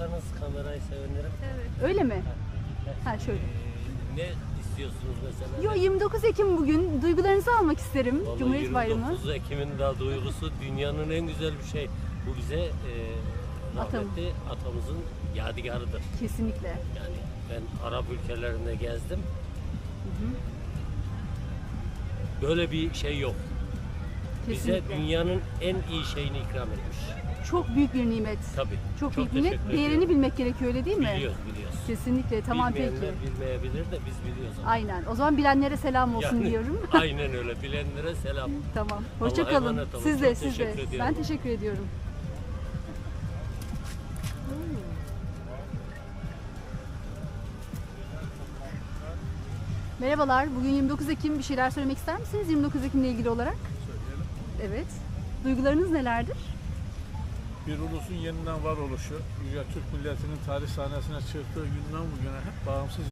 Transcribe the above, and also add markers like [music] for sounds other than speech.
Yaklaştırırsanız kamerayı sevinirim. Öyle mi? Ha şöyle. Ee, ne istiyorsunuz mesela? Yo 29 Ekim bugün. Duygularınızı almak isterim. Vallahi Cumhuriyet Bayramı. 29 Ekim'in daha duygusu dünyanın en güzel bir şey. Bu bize e, rahmetli atamızın yadigarıdır. Kesinlikle. Yani ben Arap ülkelerinde gezdim. Böyle bir şey yok. Bize Kesinlikle. dünyanın en iyi şeyini ikram etmiş. Çok büyük bir nimet. Tabii. Çok, büyük bir nimet. Değerini ediyorum. bilmek gerekiyor öyle değil mi? Biliyoruz biliyoruz. Kesinlikle. Tamam peki. Bilmeyebilir de biz biliyoruz. ama. Aynen. O zaman bilenlere selam olsun Yani diyorum. [laughs] Aynen öyle. Bilenlere selam. [laughs] tamam. Hoşça Allah'a kalın. emanet olun. Siz de Çok siz de. Ben teşekkür ediyorum. Merhabalar. Bugün 29 Ekim bir şeyler söylemek ister misiniz 29 Ekim'le ilgili olarak? Söyleyelim. Evet. Duygularınız nelerdir? Bir ulusun yeniden var oluşu, Türk milletinin tarih sahnesine çıktığı günden bugüne hep bağımsız